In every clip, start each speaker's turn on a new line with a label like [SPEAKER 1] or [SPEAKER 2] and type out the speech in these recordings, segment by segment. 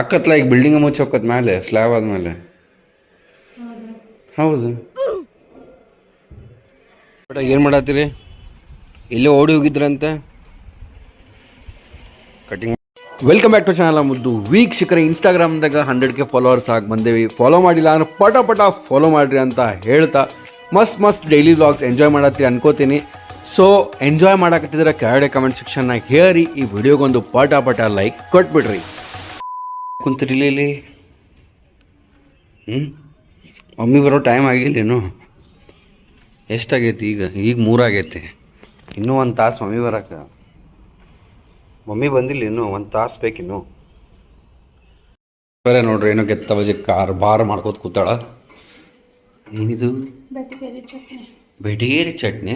[SPEAKER 1] ಅಕ್ಕತ್ಲ ಈಗ ಬಿಲ್ಡಿಂಗ್ ಮುಚ್ಚೋಕತ್ ಮೇಲೆ ಸ್ಲ್ಯಾಬ್ ಆದ್ಮೇಲೆ. ಹೌದು. ಬಟ್ ಏನು ಮಾಡತ್ತೀರಿ? ಇಲ್ಲೇ ಓಡಿ ಹೋಗಿದ್ರಂತೆ? Cutting welcome back to channel ಮುದ್ದು ವೀಕ್ಷಕರ ಇನ್ಸ್ಟಾಗ್ರಾಮ್ದಾಗ ಹಂಡ್ರೆಡ್ ಕೆ ಫಾಲೋವರ್ಸ್ ಆಗಿ ಬಂದೇವಿ. ಫಾಲೋ ಮಾಡಿಲ್ಲ ಅಂದ್ರೆ ಪಟ ಪಟ ಫಾಲೋ ಮಾಡ್ರಿ ಅಂತ ಹೇಳ್ತಾ ಮಸ್ತ್ ಮಸ್ತ್ ಡೈಲಿ ವ್ಲಾಗ್ಸ್ ಎಂಜಾಯ್ ಮಾಡತ್ತೀರಿ ಅನ್ಕೋತೀನಿ. ಸೊ ಎಂಜಾಯ್ ಮಾಡಕತ್ತಿದ್ರೆ ಕೆಳಗಡೆ ಕಮೆಂಟ್ ಸೆಕ್ಷನ್ನಾಗ ಹೇಳಿ ಈ ವಿಡಿಯೋಗೊಂದು ಪಟ ಪಟ ಲೈಕ್ ಕೊಟ್ಬಿಡ್ರಿ. ಕುಂತಿರ್ಲಿ ಇಲ್ಲಿ ಹ್ಞೂ ಮಮ್ಮಿ ಬರೋ ಟೈಮ್ ಆಗಿಲ್ಲೇನು ಎಷ್ಟಾಗೈತಿ ಈಗ? ಈಗ ಮೂರಾಗೈತಿ. ಇನ್ನೂ ಒಂದು ತಾಸು ಮಮ್ಮಿ ಬರಕ್ಕೆ ಮಮ್ಮಿ ಬಂದಿಲ್ಲ ಇನ್ನೂ ಒಂದು ತಾಸು ಬೇಕಿನ್ನು ಬರೇ ನೋಡ್ರಿ ಏನೋ ಗೆತ್ತ ಬಜೆ ಕಾರ್ ಬಾರ್ ಮಾಡ್ಕೋತ ಕೂತಾಳ. ಏನಿದು? ಬೆಟಗೇರಿ ಚಟ್ನಿ.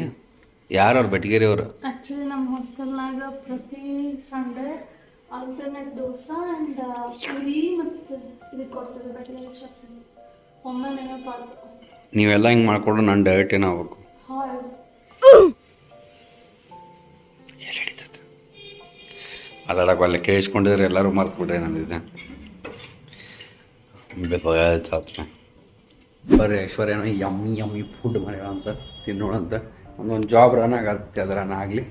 [SPEAKER 1] ಯಾರವ್ರು ಬೆಟಗೇರಿ ಅವರು
[SPEAKER 2] ಆ್ಯಕ್ಚುಲಿ ನಮ್ಮ ಹಾಸ್ಟೆಲ್ನಾಗ ಪ್ರತಿ Sunday alternate dosa and puri ಮತ್ತು ಇದು ಕೊಡ್ತಾರೆ ಬೆಟ್ಟಿಗೇರಿ ಚಟ್ನಿ. ಒಮ್ಮೆ ನೆನಪಾತು
[SPEAKER 1] ನೀವೆಲ್ಲ ಹಿಂಗೆ ಮಾಡ್ಕೊಂಡ್ರೆ ನಾನು ಡಯಟ್ ಏನಾಗಬೇಕು
[SPEAKER 2] ಹಾಯ್
[SPEAKER 1] ಎಲ್ಲಿ ಹಿಡಿತೈತೆ? ಅದಕ್ಕೆ ಅಲ್ಲೇ ಕೇಳಿಸ್ಕೊಂಡಿದ್ರೆ ಎಲ್ಲರೂ ಮರ್ತು ಬಿಡ್ರಿ ನಂದಿದ್ದೆ ಬೇಕಾಯ್ತು ಬರೀ ಐಶ್ವರ್ಯನ ಯಮ್ಮಿ ಯಮ್ಮಿ ಫುಡ್ ಮಾಡ್ಯಾಳ ಅಂತ ತಿನ್ನೋಣಂತ ಒಂದೊಂದು ಜಾಬ್ ರನ್ ಆಗತ್ತೆ ಅದು ರನ್ ಆಗಲಿ.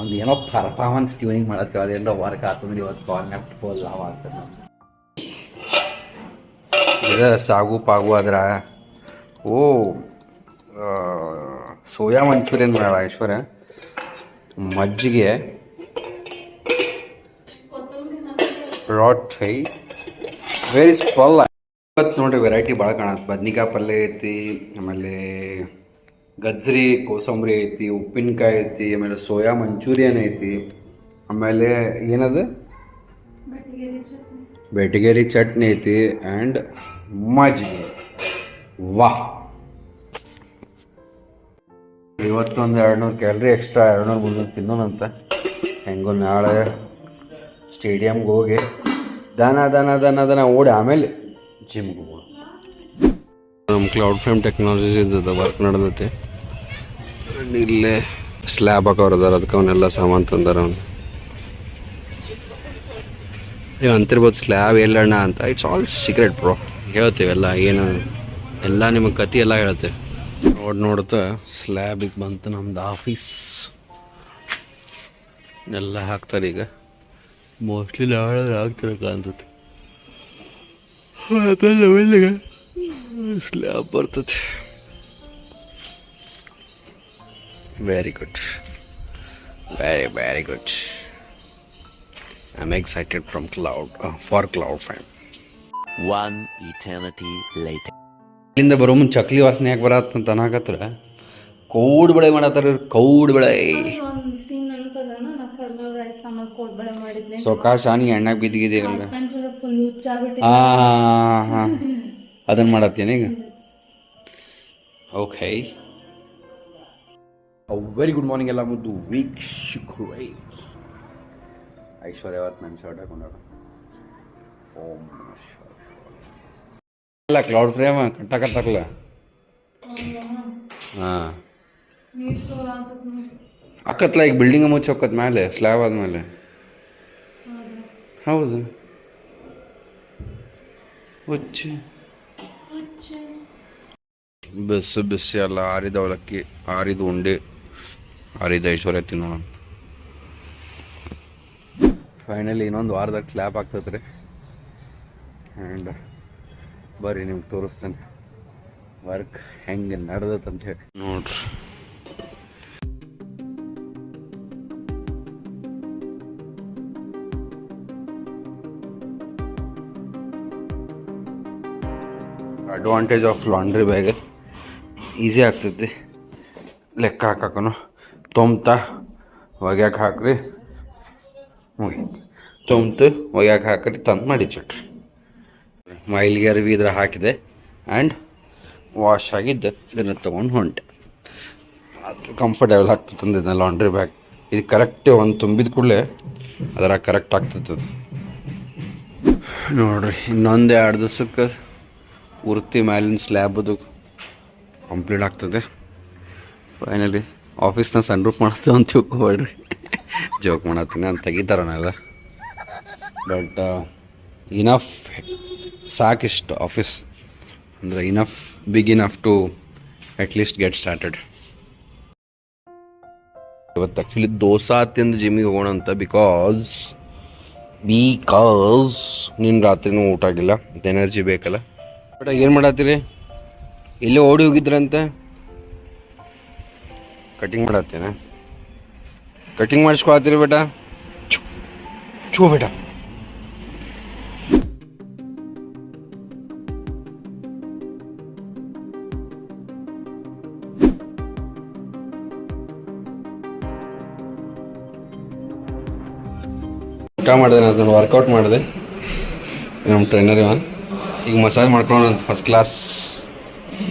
[SPEAKER 1] ಒಂದು ಏನೋ ಪರ್ಫಾರ್ಮೆನ್ಸ್ ಟ್ಯೂನಿಂಗ್ ಮಾಡತ್ತೇವೆ. ಅದೇನೋ ವರ್ಕ್ ಆಗ್ತಂದ್ರೆ ಇವತ್ತು ಕಾಲ್ನಾಗ ಫುಲ್ ಲಾವ್ ಆಗ್ತದೆ ಇದು ಸಾಗು ಪಾಗು ಅದ್ರ ಓ ಸೋಯಾ ಮಂಚೂರಿಯನ್ ಮಾಡ್ಯಾಳ ಐಶ್ವರ್ಯ. ಮಜ್ಜಿಗೆ, ರೊಟ್ಟಿ ವೆರಿ ಸ್ಪಲ್ ಇವತ್ತು ನೋಡ್ರಿ ವೆರೈಟಿ ಭಾಳ ಕಾಣತ್ತೆ. ಬದ್ನಿಕಾಯಿ ಪಲ್ಯ ಐತಿ, ಆಮೇಲೆ ಗಜ್ರಿ ಕೋಸಂಬರಿ ಐತಿ ಉಪ್ಪಿನಕಾಯಿ ಐತಿ ಆಮೇಲೆ ಸೋಯಾ ಮಂಚೂರಿಯನ್ ಐತಿ ಆಮೇಲೆ ಏನದು?
[SPEAKER 2] ಬೆಟ್ಟಗೇರಿ ಚಟ್ನಿ.
[SPEAKER 1] ಬೆಟಗೇರಿ ಚಟ್ನಿ ಐತಿ ಆ್ಯಂಡ್ ಮಜ್ಜಿಗೆ ವಾಹ್ ಇವತ್ತೊಂದು ಎರಡು ನೂರು ಕ್ಯಾಲ್ರಿ ಎಕ್ಸ್ಟ್ರಾ ಎರಡು ನೂರು ಮುನ್ನೂರು ತಿನ್ನೋಣಂತ. ಹೆಂಗೋ ನಾಳೆ ಸ್ಟೇಡಿಯಮ್ಗೆ ಹೋಗಿ ದನ ದನ ದನ ದನ ಓಡಿ ಆಮೇಲೆ ಜಿಮ್ಗೆ ಹೋಗೋಣ. ನಮ್ಮ ಕ್ಲೌಡ್ ಫ್ರೇಮ್ ಟೆಕ್ನಾಲಜೀಸ್ ಇದ್ದದ ವರ್ಕ್ ನಡೆದೈತಿ. And ಇಲ್ಲೇ ಸ್ಲ್ಯಾಬ್ ಹಾಕೋರು ಅದಾರ, ಅದಕ್ಕೆ ಅವನ್ನೆಲ್ಲ ಸಾಮಾನು ತಂದಾರ ಅವನು. ನೀವು ಅಂತಿರ್ಬೋದು ಸ್ಲ್ಯಾಬ್ ಎಲ್ಲಣ್ಣ ಅಂತ? ಇಟ್ಸ್ ಆಲ್ ಸೀಕ್ರೆಟ್ ಬ್ರೋ ಹೇಳ್ತೀವೆಲ್ಲ ಏನು, ಎಲ್ಲ ನಿಮಗೆ ಕತಿ ಎಲ್ಲ ಹೇಳ್ತೇವೆ. ನೋಡಿ ನೋಡ್ತಾ ಸ್ಲ್ಯಾಬಿಗೆ ಬಂತು ನಮ್ದು ಆಫೀಸ್ ಎಲ್ಲ ಹಾಕ್ತಾರೆ ಈಗ. ಮೋಸ್ಟ್ಲಿ ಹಾಕ್ತಾರೆ ಕಾಣ್ತದೆ. ಆಮೇಲೆ ಒಳ್ಳೆಗೆ ಸ್ಲ್ಯಾಬ್ ಬರ್ತದೆ. Very good very very good I am excited from cloud for cloud fam
[SPEAKER 3] one eternity light
[SPEAKER 1] ಇಲ್ಲಿಂದ ಬರೋ ಮುಂದೆ ಚಕ್ಲಿ ವಾಸನೆ ಯಾಕೆ ಬರತ್ತಂತ ಅನ್ನಕತ್ರ ಕೌಡ್ ಬೆಳೆ ಮಾಡತ್ತಾರ ಇವ್ರು ಕೌಡ್ ಬೆಳೆ.
[SPEAKER 2] ಸೊ ಸೀನ್ ನೆನಪದನ ನಾ ಕಡಿಮೆ ರೈಸ್ ಆಮೇಲೆ ಕೋಡ್ಬಳೆ ಮಾಡಿದ್ದೆ
[SPEAKER 1] ಸೊಕಾಶ ನೀ ಎಣ್ಣಾಗ
[SPEAKER 2] ಹುಚ್ಚಾಗ್ಬಿಟ್ಟು
[SPEAKER 1] ಹಾಂ ಹಾಂ ಅದನ್ನು ಮಾಡತ್ತೇನೆ ಈಗ. ಓಕೆ ವೆರಿ ಗುಡ್ ಮಾರ್ನಿಂಗ್ ಎಲ್ಲ ಮುದ್ದು ವೀಕ್ಷಕರೇ ಐಶ್ವರ್ಯ ಅವತ್ತು ನನ್ನ ಶರ್ಟ್ ಹಾಕೊಂಡಾಡ ಓಂ ಇಲ್ಲ ಕ್ಲೌಡ್ ಫ್ರೇಮ್ ಕಟ್ಟಾಕತ್ತಾರಲ್ಲ ಹಾಂ. ಅಕ್ಕತ್ಲ ಈಗ ಬಿಲ್ಡಿಂಗ್ ಮುಚ್ಚೋಕತ್ ಮೇಲೆ ಸ್ಲ್ಯಾಬ್ ಆದ್ಮೇಲೆ. ಹೌದು. ಹುಚ್ಚು. ಬಿಸಿ ಬಿಸಿ ಅಲ್ಲ ಆರಿದ ಅವಲಕ್ಕಿ ಆರಿದ ಉಂಡೆ. ಆರಿದ ಐಶ್ವರ್ಯ ತಿನ್ನೋಣ ಫೈನಲಿ ಇನ್ನೊಂದು ವಾರದಾಗ ಸ್ಲ್ಯಾಪ್ ಆಗ್ತದೆ ರೀ ಆ್ಯಂಡ್ ಬರ್ರಿ ನಿಮ್ಗೆ ತೋರಿಸ್ತೇನೆ. ವರ್ಕ್ ಹೆಂಗೆ ನಡೆದತ್ತಂತ ಹೇಳಿ. ನೋಡ್ರಿ. Advantage of laundry bag easy ಆಗ್ತೈತಿ. ಲೆಕ್ಕ ಹಾಕಕ್ಕನು. ತೊಮ್ತ ಒಗ್ಯಾಕೆ ಹಾಕ್ರಿ. ಮುಗೀತು. ತೊಮ್ತು ಒಗ್ಯಾಕೆ ಹಾಕ್ರಿ, ತಂದು ಮಾಡಿ ಚಟ್ರಿ ಮೈಲಿಗೆ ಅರಿವಿ ಇದ್ರ ಹಾಕಿದೆ. ಆ್ಯಂಡ್ ವಾಶ್ ಆಗಿದ್ದೆ. ಇದನ್ನು ತೊಗೊಂಡು ಹೊಂಟೆ. ಅದು ಕಂಫರ್ಟೇಬಲ್ ಆಗ್ತದೆ ತಂದಿದ್ದೆ ಲಾಂಡ್ರಿ ಬ್ಯಾಗ್ ಇದು ಕರೆಕ್ಟ್ ಒಂದು ತುಂಬಿದ ಕೂಡಲೇ ಅದರ ಕರೆಕ್ಟ್ ಆಗ್ತದೆ ನೋಡ್ರಿ, ಇನ್ನೊಂದು ಎರಡು ದಿವಸಕ್ಕೆ ಪೂರ್ತಿ ಮ್ಯಾಲಿನ ಸ್ಲ್ಯಾಬದು ಕಂಪ್ಲೀಟ್ ಆಗ್ತದೆ. ಫೈನಲಿ ಆಫೀಸ್ನ ಸನ್ ರೂಪ್ ಮಾಡ್ತೇವೆ ಅಂತ ತಿಳ್ಕೊಬೇಡ್ರಿ. ಜೋಕ್ ಮಾಡತ್ತೀನಿ ಅಂತ ತೆಗಿತಾರನಲ್ಲ. ಬಟ್ ಇನಫ್ ಸಾಕಿಷ್ಟು ಆಫೀಸ್ ಅಂದರೆ enough big enough to at least get started ಇವತ್ತು ಆ್ಯಕ್ಚುಲಿ ದೋಸಾ ತಿಂದು ಜಿಮ್ಮಿಗೆ ಹೋಗೋಣ ಅಂತ ಬಿಕಾಸ್ ಬಿಕಾಸ್ ನಿನ್ನ ರಾತ್ರಿನೂ ಊಟ ಆಗಿಲ್ಲ ಎನರ್ಜಿ ಬೇಕಲ್ಲ. ಬಟ್ ಏನು ಮಾಡತ್ತೀರಿ? ಎಲ್ಲೇ ಓಡಿ ಹೋಗಿದ್ರಂತೆ? ಕಟಿಂಗ್ ಮಾಡತ್ತೇನೆ? ಕಟಿಂಗ್ ಮಾಡಿಸ್ಕೊಳತ್ತೀರಿ ಬೇಟ? ಛೂ ಬೇಟ. ಊಟ ಮಾಡಿದೆ ನಾನು ವರ್ಕೌಟ್ ಮಾಡಿದೆ. ನಮ್ಮ ಟ್ರೈನರ್ ಇವ. ಈಗ ಮಸಾಜ್ ಮಾಡ್ಕೊಂಡು ಫಸ್ಟ್ ಕ್ಲಾಸ್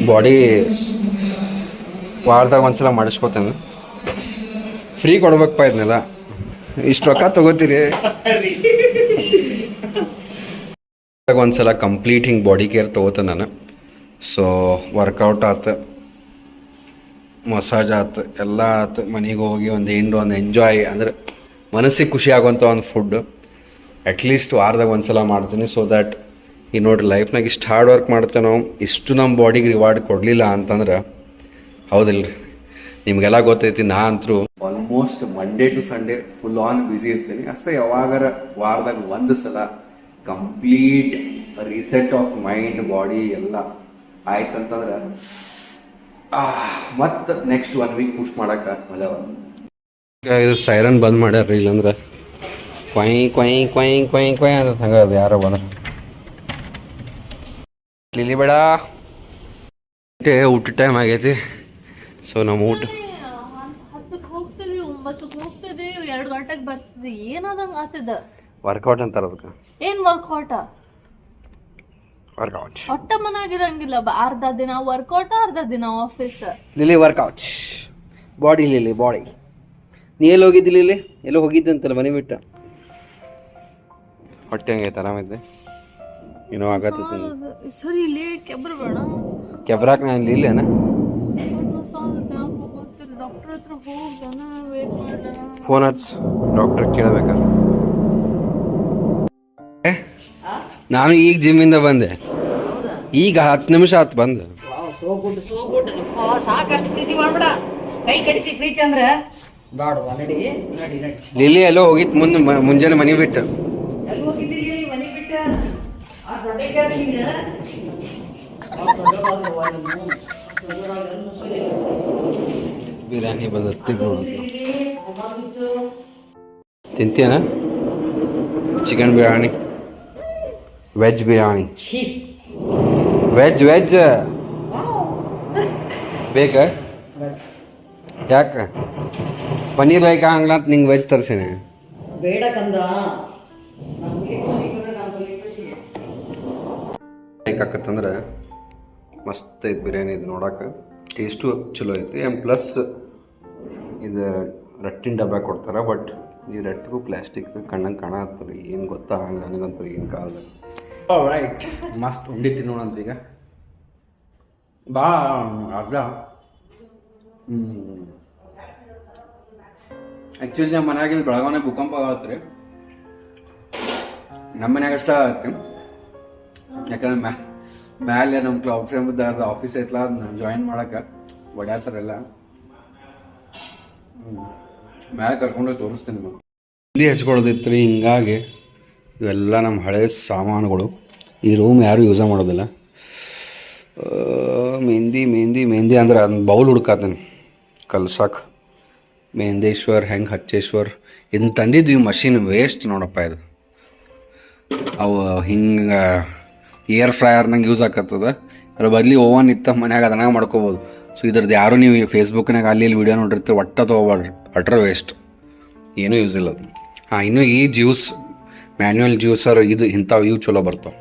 [SPEAKER 1] ಬಾಡಿ ವಾರದಾಗ ಒಂದ್ಸಲ ಮಾಡಿಸ್ಕೋತೇನೆ. ಫ್ರೀ ಕೊಡ್ಬೇಕಪ್ಪ ಇದನ್ನೆಲ್ಲ ಇಷ್ಟು ರೊಕ್ಕ ತಗೋತೀರಿ. ಒಂದ್ಸಲ ಕಂಪ್ಲೀಟ್ ಹಿಂಗೆ ಬಾಡಿ ಕೇರ್ ತೊಗೋತ ನಾನು. ಸೊ ವರ್ಕೌಟ್ ಆತು ಮಸಾಜ್ ಆತು, ಎಲ್ಲ ಆತು. ಮನೆಗೆ ಹೋಗಿ ಒಂದು ಏನು ಒಂದು ಎಂಜಾಯ್ ಅಂದರೆ ಮನಸ್ಸಿಗೆ ಖುಷಿ ಆಗುವಂಥ ಒಂದು ಫುಡ್ ಅಟ್ಲೀಸ್ಟ್ ವಾರದಾಗ ಒಂದು ಸಲ ಮಾಡ್ತೀನಿ ಸೊ ದ್ಯಾಟ್ ಈ ನೋಡ್ರಿ ಲೈಫ್ನಾಗ ಇಷ್ಟು ಹಾರ್ಡ್ ವರ್ಕ್ ಮಾಡ್ತೇನೋ, ಇಷ್ಟು ನಮ್ಮ ಬಾಡಿಗೆ ರಿವಾರ್ಡ್ ಕೊಡಲಿಲ್ಲ ಅಂತಂದ್ರೆ ಹೌದಿಲ್ರಿ. ನಿಮಗೆಲ್ಲ ಗೊತ್ತೈತಿ ನಾ ಅಂತೂ almost Monday to Sunday full on busy ಇರ್ತೀನಿ. ಅಷ್ಟೇ ಯಾವಾಗಾರ ವಾರದಾಗ ಒಂದು ಸಲ complete reset of mind body ಎಲ್ಲ ಆಯ್ತಂತಂದ್ರೆ ಮತ್ತೆ ನೆಕ್ಸ್ಟ್ ಒನ್ ವೀಕ್ ಪುಷ್ ಮಾಡಕ್ಕೆ ಮಜಾ ಇದು ಸೈರನ್ ಬಂದ್ ಮಾಡ್ಯಾರ ಇಲ್ಲಂದ್ರೆ. ಕೊಯ್ ಕೊಯ್ ಕೊಯ್ ಕೊಯ್ ಕೊಯ್ ಅಂತ ಹಂಗ ಅದು ಯಾರೋ ಬಂದ್ರ. ಲಿಲಿ ಬೇಡ ಊಟ ಟೈಮ್ ಆಗೈತಿ. ಸೊ ನಮ್ಮ ಊಟ.
[SPEAKER 2] ಹತ್ತಕ್ಕೆ ಹೋಗ್ತದೆ ಒಂಬತ್ತಕ್ಕೆ ಹೋಗ್ತದೆ ಎರಡು ಗಂಟೆಗೆ ಬರ್ತದೆ ಏನಾದಂಗೆ ಆತದ
[SPEAKER 1] ವರ್ಕೌಟ್ ಅಂತಾರ ಅದಕ್ಕೆ.
[SPEAKER 2] ಏನ್ ವರ್ಕೌಟ
[SPEAKER 1] ವರ್ಕೌಟ್
[SPEAKER 2] ಹೊಟ್ಟ ಮನಾಗಿರಂಗಿಲ್ಲ ಬ- ಅರ್ಧ ದಿನ ವರ್ಕೌಟ್ ಅರ್ಧ ದಿನ office
[SPEAKER 1] Lily workout body Lily body ನೀ ಎಲ್ಲಿ ಹೋಗಿದ್ದಿ ಲಿಲಿ ಎಲ್ಲೋ ಹೋಗಿದ್ದೆ ಅಂತಲ್ಲ ಮನೆ ಬಿಟ್ಟು? ಹೊಟ್ಟೆ ಹಂಗೈತೆ ಆರಾಮಿದ್ದೆ. ಏನೋ ಆಗತ್ತೆ
[SPEAKER 2] ಸರಿ ಇಲ್ಲಿ ಕೆಬ್ರ ಬೇಡ.
[SPEAKER 1] ಕೆಬ್ರಾಕ್ ನಾನು ಲಿಲ್ಲೇನ
[SPEAKER 2] ಡಾಕ್ಟರ್ ಹತ್ರ ಹೋಗ್ದಾನ ವೇಟ್ ಮಾಡ್ದಾನ
[SPEAKER 1] ಫೋನ್ ಹಚ್ ಡಾಕ್ಟರ್ ಕೇಳಬೇಕಾ ನಾನು ಈಗ ಜಿಮ್ಮಿಂದ ಬಂದೆ. ಈಗ ಹತ್ತು ನಿಮಿಷ ಆತು ಬಂದು. ಲಿಲಿ ಎಲ್ಲೋ ಹೋಗಿತ್ತು ಮುಂದೆ ಮುಂಜಾನೆ ಮನೆ ಬಿಟ್ಟು
[SPEAKER 4] ಎಲ್ಲಿ ಹೋಗಿದ್ದೀರಿ ಮನೆ ಬಿಟ್ಟ ಆ ಸೊಳ್ಳೆ ಕೇಳಿ ಹಿಂಗ ಆ ಸೊಳ್ಳೆಗಳು ಅದಾವ ನಿಮ್ಮ. ಆ ಸೊಳ್ಳೆಗಳು ಎಲ್ಲ ಸೊಳ್ಳೆ.
[SPEAKER 1] ಬಿರಿಯಾನಿ ಬದತ್ತಿ. ತಿಂತೀಯನ? Chicken biryani. Veg biryani. Veg veg ಬೇಕಾ? ಯಾಕೆ? ಪನ್ನೀರ್ ಲೈಕ್ ಆಗಲ್ಲ ಅಂತ ನಿಂಗೆ ವೆಜ್ ತರ್ಸೇನೆ.
[SPEAKER 4] ಬೇಡ ಕಂದ.
[SPEAKER 1] ಲೈಕ್ ಮಸ್ತ್ ಐತೆ ಬಿರಿಯಾನಿ ಇದು ನೋಡಕ್ಕೆ ಟೇಸ್ಟು ಚಲೋ ಐತಿ. ಆ್ಯಂಡ್ ಪ್ಲಸ್ ಇದು ರಟ್ಟಿನ ಡಬ್ಬ ಕೊಡ್ತಾರೆ ಬಟ್ ಈ ರಟ್ಟಿಗೂ ಪ್ಲಾಸ್ಟಿಕ್ ಕಣ್ಣಂಗೆ ಕಾಣತ್ತರಿ ಏನು ಗೊತ್ತಾ? ನನಗಂತೂ ಏನು ಕಾಲ ರೈಟ್ ಮಸ್ತ್ ಉಂಡಿ ತಿನ್ನೋಣಂತ ಈಗ. ಬಾ, ಅರ್ಧ. ಹ್ಞೂ ಆ್ಯಕ್ಚುಲಿ ನಮ್ಮ ಮನ್ಯಾಗ ಇಲ್ಲಿ ಬೆಳಗಾವನೆ ಭೂಕಂಪ ಆಗತ್ತೆ ರೀ ನಮ್ಮ ಮನ್ಯಾಗ ಅಷ್ಟ ಆಗತ್ತೆ. ಯಾಕಂದ್ರೆ ಮ್ಯಾ ಮ್ಯಾಲೆ ನಮ್ಮ ಕ್ಲೌಡ್ ಫ್ರೇಮ್ ಆಫೀಸ್ ಐತ್ಲ, ಅದನ್ನ ಜಾಯಿನ್ ಮಾಡಕ್ಕೆ. ಒಡ್ಯಾತಾರೆಲ್ಲ ಮ್ಯಾಲೆ ಕರ್ಕೊಂಡೋಗಿ ತೋರಿಸ್ತೀನಿ ನಿಮಗೆ ಇಲ್ಲಿ ಹಚ್ಕೊಳ್ಳೋದಿತ್ತು ರೀ ಹಿಂಗಾಗಿ ಇವೆಲ್ಲ ನಮ್ಮ ಹಳೆ ಸಾಮಾನುಗಳು. ಈ ರೂಮ್ ಯಾರು ಯೂಸ ಮಾಡೋದಿಲ್ಲ. ಮೆಹಂದಿ ಮೆಹಂದಿ ಮೆಹಂದಿ ಅಂದ್ರೆ ಅದನ್ನ ಬೌಲ್ ಹುಡ್ಕಾತೀನಿ. ಕಲ್ಸಕ್ಕೆ ಮೆಹಂದೇಶ್ವರ್, ಹೆಂಗೆ ಹಚ್ಚೇಶ್ವರ್. ಇದನ್ನ ತಂದಿದ್ವಿ ಮಷಿನ್ ವೇಸ್ಟ್ ನೋಡಪ್ಪ ಇದು. ಅವು ಹಿಂಗೆ ಏರ್ ಫ್ರೈಯರ್ನಂಗೆ ಯೂಸ್ ಆಕತ್ತದ. ಅದ್ರ ಬದ್ಲಿ ಓವನ್ ಇತ್ತ ಮನ್ಯಾಗ ಅದನ್ನಾಗ ಮಾಡ್ಕೋಬೋದು. ಸೊ ಇದ್ರದ್ದು ಯಾರು ನೀವು ಫೇಸ್ಬುಕ್ನಾಗ ಅಲ್ಲಿ ಇಲ್ಲಿ ವೀಡಿಯೋ ನೋಡಿರ್ತೀವಿ ಒಟ್ಟ ತೊಗೋಬಾರ್ರಿ ಅಟ್ರ ವೇಸ್ಟ್ ಏನೂ ಯೂಸ್ ಇಲ್ಲ ಅದು. ಹಾಂ, ಇನ್ನೂ ಈ ಜ್ಯೂಸ್ ಮ್ಯಾನ್ಯುವಲ್ ಜ್ಯೂಸರ್ ಇದು ಇಂಥವು ಇವು ಚಲೋ ಬರ್ತಾವೆ.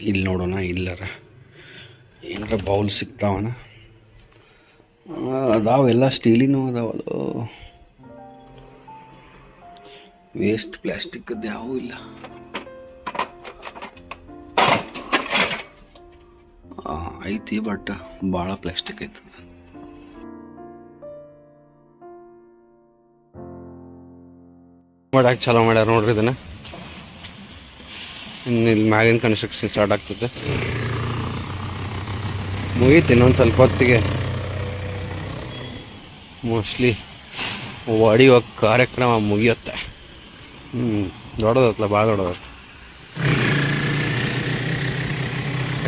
[SPEAKER 1] ಇಲ್ಲಿ ನೋಡೋಣ, ಇಲ್ಲರ. ಏನಾರ ಬೌಲ್ ಸಿಗ್ತಾವನ? ಅದಾವ, ಎಲ್ಲ ಸ್ಟೀಲಿನೂ ಅದಾವಲ್ಲ ವೇಸ್ಟ್ ಪ್ಲಾಸ್ಟಿಕ್ದು ಯಾವೂ ಇಲ್ಲ. ಐತಿ ಬಟ್ ಭಾಳ ಪ್ಲಾಸ್ಟಿಕ್ ಐತದ. ಮಾಡಕ್ಕೆ ಚಲೋ ಮಾಡ್ಯಾರ ನೋಡ್ರಿ ಇದನ್ನ. ಇನ್ನು ಇಲ್ಲಿ ಮ್ಯಾಲಿನ ಕನ್ಸ್ಟ್ರಕ್ಷನ್ ಸ್ಟಾರ್ಟ್ ಆಗ್ತದೆ. ಮುಗೀತು ಇನ್ನೊಂದು ಸ್ವಲ್ಪ ಹೊತ್ತಿಗೆ. ಮೋಸ್ಟ್ಲಿ ಒಡೆಯುವ ಕಾರ್ಯಕ್ರಮ ಮುಗಿಯುತ್ತೆ. ಹ್ಞೂ ದೊಡ್ಡದತ್ತಲ್ಲ ಭಾಳ ದೊಡ್ಡದತ್ತ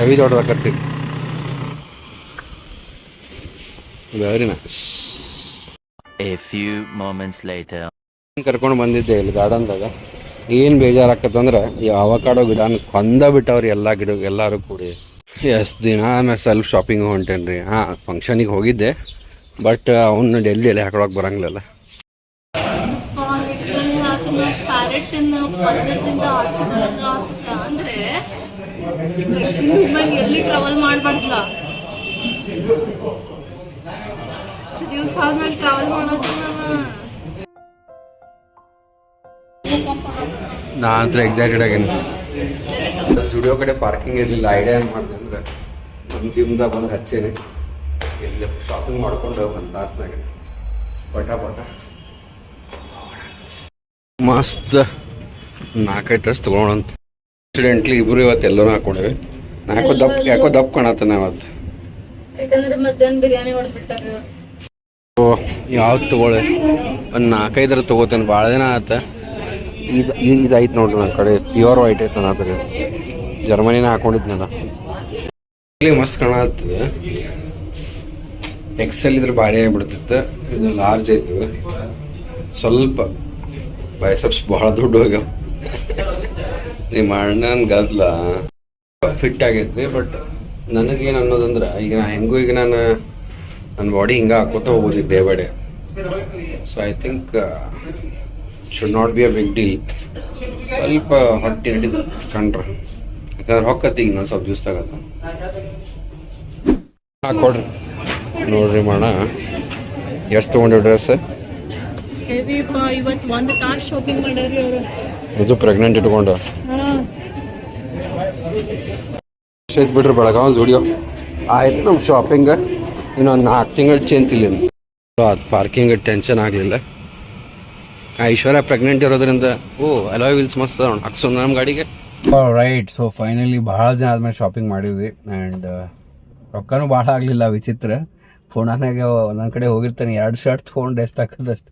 [SPEAKER 1] heavy ದೊಡ್ಡದಾಕತ್ತಿ very nice
[SPEAKER 3] a few moments later
[SPEAKER 1] ಕರ್ಕೊಂಡು ಬಂದಿದ್ದೆ ಇಲ್ಲಿ ಗಾರ್ಡನ್ದಾಗ. ಏನು ಬೇಜಾರಾಕತ್ತಂದ್ರೆ ಈ ಅವಕಾಡೋ ಗಿಡನ ಕೊಂದ ಬಿಟ್ಟವ್ರಿ ಎಲ್ಲ ಗಿಡ ಎಲ್ಲರೂ ಕೂಡಿ. ಎಷ್ಟು ದಿನ ಆಮೇಲೆ ಸೆಲ್ಫ್ ಶಾಪಿಂಗ್ ಹೊಂಟೇನಿ ರೀ. ಹಾಂ ಫಂಕ್ಷನಿಗೆ ಹೋಗಿದ್ದೆ. ಬಟ್ ಅವನ್ನ ಡೆಲ್ಲಿ ಎಲ್ಲಿ ಹಾಕೊಳಕ್ಕೆ ಬರಂಗಿಲ್ಲಲ್ಲ
[SPEAKER 2] ಲಿಟ್ರಲಿ ಅದನ್ನ ಪ್ಯಾರೆಟ್ನ ಪಂಜರದಿಂದ ಆಚೆ ಬರೋದು ಆಗ್ತದ ಅಂದ್ರೆ ಹ್ಯೂಮನ್ ಎಲ್ಲಿ ಟ್ರಾವೆಲ್ ಮಾಡಬಾರ್ದಲ್ಲ ದಿವಸ ಆದ್ಮೇಲೆ ಟ್ರಾವೆಲ್ ಮಾಡೋದು
[SPEAKER 1] ನಾ ಅಂತ ಎಕ್ಸೈಟೆಡ್ ಆಗೇನಿ. ಸ್ಟುಡಿಯೋ ಕಡೆ ಪಾರ್ಕಿಂಗ್ ಇರಲಿಲ್ಲ ಐಡಿಯಾ ಏನು ಮಾಡಿದೆ ಅಂದ್ರೆ ನಮ್ಮ ಜೀವನದ ಬಂದು ಹಚ್ಚೇನೆ. ಇಲ್ಲಿ ಶಾಪಿಂಗ್ ಮಾಡ್ಕೊಂಡು ಒಂದು ತಾಸ್ನಾಗ ಪಟ ಪಟ. ಮಸ್ತ್. ನಾಲ್ಕೈದು ಡ್ರೆಸ್ ತೊಗೊಳೋಣ ಅಂತ ಆಕ್ಸಿಡೆಂಟ್ಲಿ ಇಬ್ಬರು ಇವತ್ತು ಎಲ್ಲರೂ ಹಾಕೊಂಡ್ವಿ. ನಾ ಯಾಕೋ ದಪ್ಪ ಯಾಕೋ ದಪ್ಪ ಕಾಣತ್ತಾನೆ ಅವತ್ತು
[SPEAKER 2] ಯಾಕಂದ್ರೆ ಮಧ್ಯಾಹ್ನ ಬಿರಿಯಾನಿ ಹೊಡೆದ್ಬಿಟ್ಟಾರ
[SPEAKER 1] ಯಾವ್ದು ತಗೊಳ್ಳಿ. ಒಂದು ನಾಲ್ಕೈದರ ತಗೋತೇನೆ ಭಾಳ ದಿನ ಆತ. ಇದು ಇದು ಐತೆ ನೋಡ್ರಿ ನನ್ನ ಕಡೆ ಪ್ಯೂರ್ ವೈಟ್ ಐತೆ ನನ್ನ ಹತ್ರ. ಜರ್ಮನಿನ ಹಾಕೊಂಡಿದ್ನಲ್ಲ. ಇಲ್ಲಿ ಮಸ್ತ್ ಕಾಣತ್ತದ ಎಕ್ಸೆಲ್ ಇದ್ರೆ ಭಾರಿ ಆಗಿಬಿಡ್ತಿತ್ತು. ಇದು ಲಾರ್ಜ್ ಐತಿ. ಸ್ವಲ್ಪ. ಬೈಸಪ್ಸ್ ಭಾಳ ದೊಡ್ಡ ಹೋಗ್ಯಾವ. ನಿಮ್ಮ ಅಣ್ಣನ ಗದ್ಲ ಫಿಟ್ ಆಗೈತ್ರಿ ಬಟ್ ನನಗೇನು ಅನ್ನೋದಂದ್ರೆ, ಈಗ ನಾ ಹೆಂಗೂ ಈಗ ನಾನು ನನ್ನ ಬಾಡಿ ಹಿಂಗೆ ಹಾಕೋತ ಹೋಗೋದು day by so I think should not be a big deal ಸ್ವಲ್ಪ ಹೊಟ್ಟೆ ಹಿಡಿದು ಕಂಡ್ರೆ. ಯಾಕಂದ್ರೆ ಹೊಕ್ಕತ್ತಿ ಈಗ ಸ್ವಲ್ಪ ಜ್ಯೂಸ್ ತಗತ್ತ. ಹಾಕೊಡ್ರಿ ನೋಡ್ರಿ ಮಾಡ ಎಷ್ಟು ತೊಗೊಂಡ್ರಿ ಡ್ರೆಸ್
[SPEAKER 2] ಇವತ್ತು ಒಂದು ತಾಸು ಶಾಪಿಂಗ್
[SPEAKER 1] ಇದು ಪ್ರೆಗ್ನೆಂಟ್ ಇಟ್ಕೊಂಡು. ಬಿಡ್ರಿ ಬೆಳಗಾವ್ ಜುಡಿಯೋ ಆಯ್ತು ನಮ್ಮ ಶಾಪಿಂಗ್ ಇನ್ನೊಂದು ನಾಲ್ಕು ತಿಂಗಳು ಚೇಂತಿಲ್ಲ ಅದು ಪಾರ್ಕಿಂಗ್ ಟೆನ್ಷನ್ ಆಗಲಿಲ್ಲ. ಐಶ್ವರ್ಯ ಪ್ರೆಗ್ನೆಂಟ್ ಇರೋದ್ರಿಂದ ಓ ಅಲಾಯ್ ವಿಲ್ಸ್ ಮಸ್ತ್ ಹಾಕ್ಸೋದು ನಮ್ಮ ಗಾಡಿಗೆ. ರೈಟ್ ಸೊ ಫೈನಲಿ ಭಾಳ ದಿನ ಆದಮೇಲೆ ಶಾಪಿಂಗ್ ಮಾಡಿದ್ವಿ. ಆ್ಯಂಡ್ ರೊಕ್ಕನೂ ಭಾಳ ಆಗಲಿಲ್ಲ ವಿಚಿತ್ರ. ಫೋನಾಗೆ ಒಂದೊಂದು ಕಡೆ ಹೋಗಿರ್ತಾನೆ. ಎರಡು ಶರ್ಟ್ ತೊಗೊಂಡು ಎಷ್ಟು ಹಾಕೋದಷ್ಟು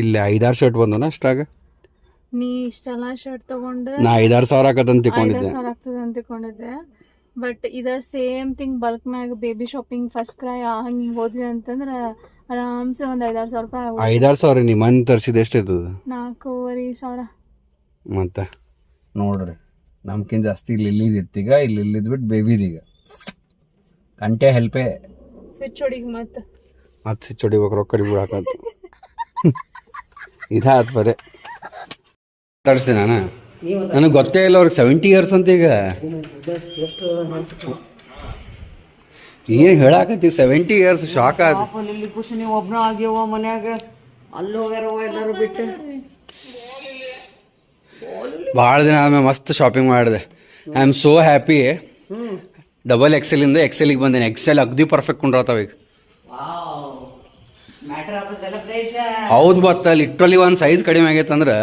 [SPEAKER 1] ಇಲ್ಲಿ ಐದಾರು ಶರ್ಟ್ ಬಂದನ ಅಷ್ಟಾಗ?
[SPEAKER 2] ನೀ ಇಷ್ಟೆಲ್ಲ ಶರ್ಟ್ ತಗೊಂಡು
[SPEAKER 1] ನಾ ಐದಾರು ಸಾವಿರ ಹಾಕತ್ತಂತ
[SPEAKER 2] ಐದಾರು ಸಾವಿರ ಆಗ್ತದೆ ಅಂತ ತಿಳ್ಕೊಂಡಿದ್ದೆ. ಬಟ್ ಇದ ಸೇಮ್ ಥಿಂಗ್ ಬಲ್ಕ್ನಾಗ ಬೇಬಿ ಶಾಪಿಂಗ್ ಫಸ್ಟ್ ಕ್ರೈ ಹಂಗೆ ಹೋದ್ವಿ ಅಂತಂದ್ರೆ ಆರಾಮ್ಸೆ ಒಂದು ಐದಾರು ಸಾವಿರ ರೂಪಾಯಿ ಆಗ್ಬಿಡುತ್ತೆ.
[SPEAKER 1] ಐದಾರು ಸಾವಿರ ನೀ ಮನ್ ತರಿಸಿದ ಎಷ್ಟಾಯ್ತದ
[SPEAKER 2] ನಾಲ್ಕೂವರೆ ಸಾವಿರ.
[SPEAKER 1] ಮತ್ತೆ? ನೋಡ್ರಿ ನಮ್ಕಿಂತ ಜಾಸ್ತಿ ಇಲ್ಲಿ ಇಲ್ಲಿದಿತ್ತೀಗ ಇಲ್ಲಿ ಬಿಟ್ಟು ಬೇಬಿದೀಗ ಕಂಟೆ ಹೆಲ್ಪೇ
[SPEAKER 2] ಸ್ವಿಚ್ ಹೊಡಿಗೆ ಮತ್ತೆ.
[SPEAKER 1] ಮತ್ತೆ ಸ್ವಿಚ್ ಹೊಡಿಬೇಕು ರೊಕ್ಕ ಕಡಿಮೆ ಇದು ಇದಾತ್ ಬರೇ. ತಡ್ಸಿ ನಾನು. ನನಗೆ ಗೊತ್ತೇ ಇಲ್ಲ ಅವ್ರಿಗೆ ಸೆವೆಂಟಿ ಇಯರ್ಸ್ ಅಂತ ಈಗ. ಏನು ಹೇಳಾಕತ್ತಿ? ಸೆವೆಂಟಿ ಇಯರ್ಸ್ ಶಾಕ್ ಆದ
[SPEAKER 4] ಇಲ್ಲಿ ಖುಷಿ ನೀವು ಒಬ್ಬನ ಆಗ್ಯವ ಮನ್ಯಾಗ. ಅಲ್ಲಿ ಹೋಗ್ಯಾರವ ಎಲ್ಲರೂ ಬಿಟ್ಟು.
[SPEAKER 1] ಭಾಳ ದಿನ ಆದ್ಮೇಲೆ ಮಸ್ತ್ ಶಾಪಿಂಗ್ ಮಾಡಿದೆ. I am so happy
[SPEAKER 4] Excel
[SPEAKER 1] double ಎಕ್ಸೆಲಿಂದ ಎಕ್ಸೆಲಿಗೆ ಬಂದೇನೆ. ಎಕ್ಸೆಲ್ ಅಗ್ದಿ ಪರ್ಫೆಕ್ಟ್ ಕುಂಡ್ರತಾವ ಈಗ ಹೌದು ಬತ್ತ ಲಿಟ್ರಲಿ ಒಂದು ಸೈಜ್ ಕಡಿಮೆ ಆಗೈತೆ ಅಂದ್ರೆ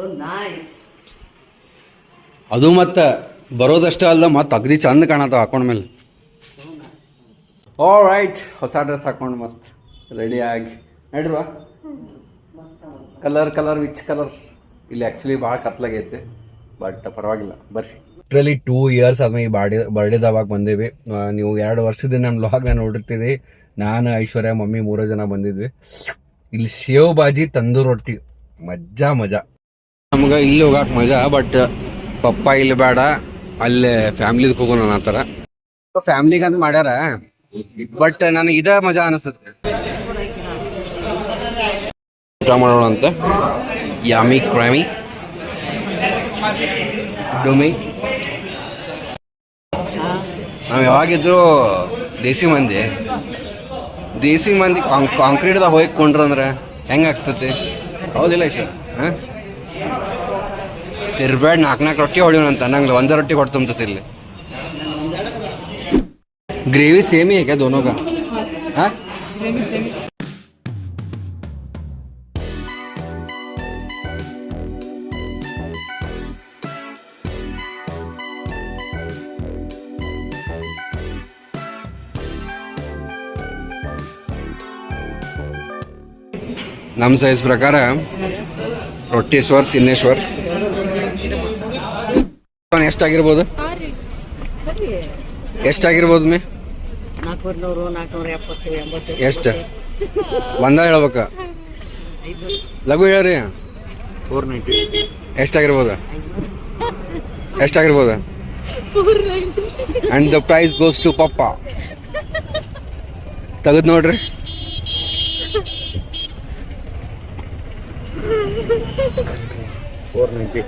[SPEAKER 4] ಸೊ ನೈಸ್
[SPEAKER 1] ಅದು ಮತ್ತು ಬರೋದಷ್ಟೇ ಅಲ್ಲ ಮತ್ತೆ ಅಗ್ದಿ ಚಂದ ಕಾಣತ್ತಾವ ಹಾಕೊಂಡ್ಮೇಲೆ ಓ ರೈಟ್ ಹೊಸ ಡ್ರೆಸ್ ಹಾಕೊಂಡು ಮಸ್ತ್ ರೆಡಿ ಆಗಿ. ನಡ್ರಿವಾ ಕಲರ್ ಕಲರ್ ವಿಚ್ ಕಲರ್ ಇಲ್ಲಿ ಆ್ಯಕ್ಚುಲಿ ಭಾಳ ಕತ್ಲಾಗೈತೆ ಬಟ್ ಪರವಾಗಿಲ್ಲ ಬರ್ರಿ. ಲಿಟ್ರಲಿ ಟೂ ಇಯರ್ಸ್ ಆದ್ಮೇಲೆ ಈ ಬಾಡಿ ಬರ್ಡೇದವಾಗ ಬಂದೇವಿ ನೀವು ಎರಡು ವರ್ಷದಿಂದ ನಮ್ಮ ಲಾಗ್ನ ನೋಡಿರ್ತೀರಿ. ನಾನು ಐಶ್ವರ್ಯ ಮಮ್ಮಿ ಮೂರು ಜನ ಬಂದಿದ್ವಿ. ಇಲ್ಲಿ ಶೇವ್ ಬಾಜಿ ತಂದೂರ್ ರೊಟ್ಟಿ. ಮಜ್ಜಾ ಮಜಾ. ನಮ್ಗೆ ಇಲ್ಲಿ ಹೋಗಕ್ಕೆ ಮಜಾ ಬಟ್ ಪಪ್ಪ ಇಲ್ಲಿ ಬೇಡ, ಅಲ್ಲೇ ಫ್ಯಾಮ್ಲಿದ್ ಹೋಗೋಣ ಅನ್ನೋ ಥರ. ಫ್ಯಾಮಿಲಿಗೆ ಅಂತ ಮಾಡ್ಯಾರ ಬಟ್ ನನಗೆ ಇದ ಮಜಾ ಅನಿಸುತ್ತೆ. ಊಟ ಮಾಡೋಣ ಅಂತ. ಯಾಮಿ ಕ್ರಾಮಿ ಡುಮಿ ನಾವು ಯಾವಾಗಿದ್ರು ದೇಸಿ ಮಂದಿ ದೇಸಿ ಮಂದಿ ಕಾಂಕ್ರೀಟ್ದಾಗ ಹೋಗಿ ಕೊಂಡ್ರಂದ್ರೆ ಹೆಂಗೆ ಆಗ್ತತಿ? ಹೌದಿಲ್ಲ ಈಶ್ವರ, ಹಾಂ? ತಿರ್ಬೇಡ ನಾಲ್ಕು ನಾಲ್ಕು ರೊಟ್ಟಿ ಹೊಡಿಯೋಣಂತ ನಂಗೆ ಒಂದೇ ರೊಟ್ಟಿ ಕೊಟ್ಟು ಇಲ್ಲಿ ಗ್ರೇವಿ ಸೇಮ್ ಹೇಗೆ ದೋನೋಗ? ಹಾಂ? ನಮ್ಮ ಸೈಜ್ ಪ್ರಕಾರ ರೊಟ್ಟಿ ಸ್ವರ್ ತಿನ್ನೇಶ್ವರ್ ಎಷ್ಟಾಗಿರ್ಬೋದು
[SPEAKER 4] ಸರಿ
[SPEAKER 1] ಎಷ್ಟಾಗಿರ್ಬೋದು ಮೇ ಎಷ್ಟು ಒಂದ ಹೇಳ್ಬೇಕ? ಲಘು ಹೇಳ್ರಿ.
[SPEAKER 5] ಫೋರ್ ನೈಂಟಿ
[SPEAKER 1] ಎಷ್ಟಾಗಿರ್ಬೋದು ಎಷ್ಟಾಗಿರ್ಬೋದು and the price goes to ಪಪ್ಪ ತೆಗೆದು ನೋಡ್ರಿ.
[SPEAKER 5] ಫೋರ್ ನೈಂಟಿ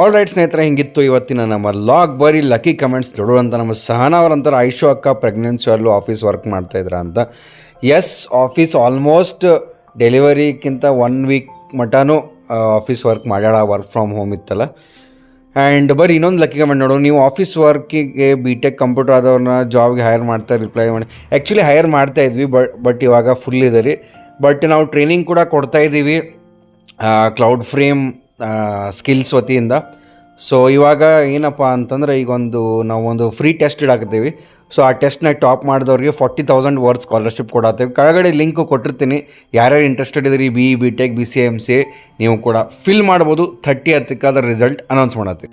[SPEAKER 1] ಆಲ್ ರೈಟ್ ಸ್ನೇಹಿತರೆ, ಹಿಂಗಿತ್ತು ಇವತ್ತಿನ ನಮ್ಮ ಲಾಗ್ ಬರೀ ಲಕ್ಕಿ ಕಮೆಂಟ್ಸ್ ಅಂತ ನಮ್ಮ ಸಹನಾ ಅವ್ರಂತಾರೆ ಐಶೋ ಅಕ್ಕ ಪ್ರೆಗ್ನೆನ್ಸಿ ಅಲ್ಲೂ ಆಫೀಸ್ ವರ್ಕ್ ಮಾಡ್ತಾ ಮಾಡ್ತಾಯಿದ್ರ ಅಂತ. ಎಸ್ ಆಫೀಸ್ ಆಲ್ಮೋಸ್ಟ್ ಡೆಲಿವರಿಗಿಂತ ಒನ್ ವೀಕ್ ಮಟನೂ ಆಫೀಸ್ ವರ್ಕ್ ಮಾಡ್ಯಾಳ ವರ್ಕ್ ಫ್ರಮ್ ಹೋಮ್ ಇತ್ತಲ್ಲ. ಆ್ಯಂಡ್ ಬರೀ ಇನ್ನೊಂದು ಲಕ್ಕಿ ಕಮೆಂಟ್ ನೋಡು, ನೀವು ಆಫೀಸ್ ವರ್ಕಿಗೆ ಬಿ ಟೆಕ್ ಕಂಪ್ಯೂಟರ್ ಆದವ್ರನ್ನ ಜಾಬ್ಗೆ ಹೈರ್ ಮಾಡ್ತಾ ರಿಪ್ಲೈ ಮಾಡಿ. ಆ್ಯಕ್ಚುಲಿ ಹೈರ್ ಮಾಡ್ತಾ ಇದ್ವಿ ಬಟ್ ಬಟ್ ಇವಾಗ ಫುಲ್ ಇದೆ ರೀ. ಬಟ್ ನಾವು ಟ್ರೈನಿಂಗ್ ಕೂಡ ಕೊಡ್ತಾ ಇದ್ದೀವಿ ಕ್ಲೌಡ್ ಫ್ರೇಮ್ ಸ್ಕಿಲ್ಸ್ ವತಿಯಿಂದ. ಸೊ ಇವಾಗ ಏನಪ್ಪ ಅಂತಂದ್ರೆ ಈಗ ಒಂದು ನಾವು ಒಂದು ಫ್ರೀ ಟೆಸ್ಟ್ ಇಡಾಕತ್ತೀವಿ. ಸೊ ಆ ಟೆಸ್ಟ್ನ ಟಾಪ್ ಮಾಡಿದವ್ರಿಗೆ ಫಾರ್ಟಿ ತೌಸಂಡ್ ವರ್ಡ್ ಸ್ಕಾಲರ್ಶಿಪ್ ಕೊಡತ್ತೀವಿ. ಕೆಳಗಡೆ ಲಿಂಕ್ ಕೊಟ್ಟಿರ್ತೀನಿ. ಯಾರ್ಯಾರು ಇಂಟ್ರೆಸ್ಟೆಡ್ ಇದ್ರಿ B B tech B C M C ನೀವು ಕೂಡ ಫಿಲ್ ಮಾಡ್ಬೋದು. ಥರ್ಟಿ ಹತ್ತಕ್ಕಾದ ರಿಸಲ್ಟ್ ಅನೌನ್ಸ್ ಮಾಡತ್ತೀವಿ.